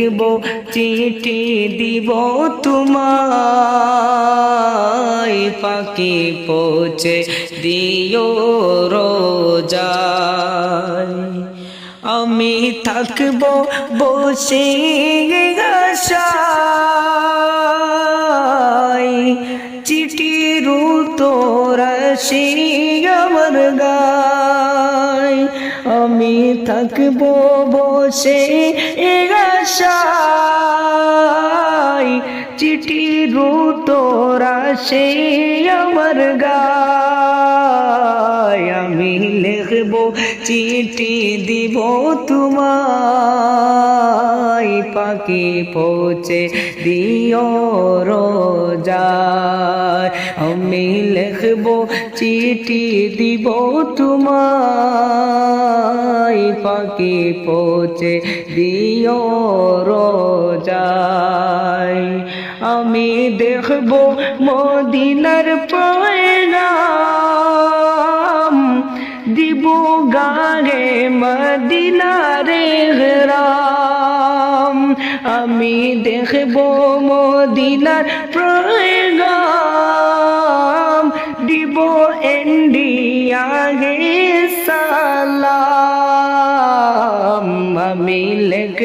লিখব চিঠি দিব তোমায়। পাখি পৌঁছে দিও রোজায়। আমি থাকব বসে চিঠির তোরা সে আমার আমি থাকব বসে আশায়। চিঠির তোরা সে আমার গায়। আমি লিখব চিঠি দিব তোমায়। পাখি পৌঁছে দিও রোজায়। আমি লিখব চিঠি দিব তোমায়। পাখি পৌঁছে দিও রোজায়। আমি দেখব মদিনার পয়নাম দিব গাগে মদিনারে গ্রাম আমি দেখব মদিনার প্রগাম দিব ইন্ডিয়া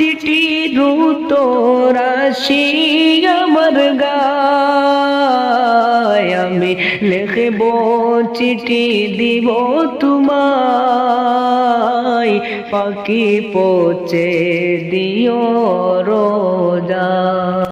চিঠি দ্রুত রাশি আমার আমি লিখব চিঠি দিব তোমায়। পাখি পচে দিও রোজা।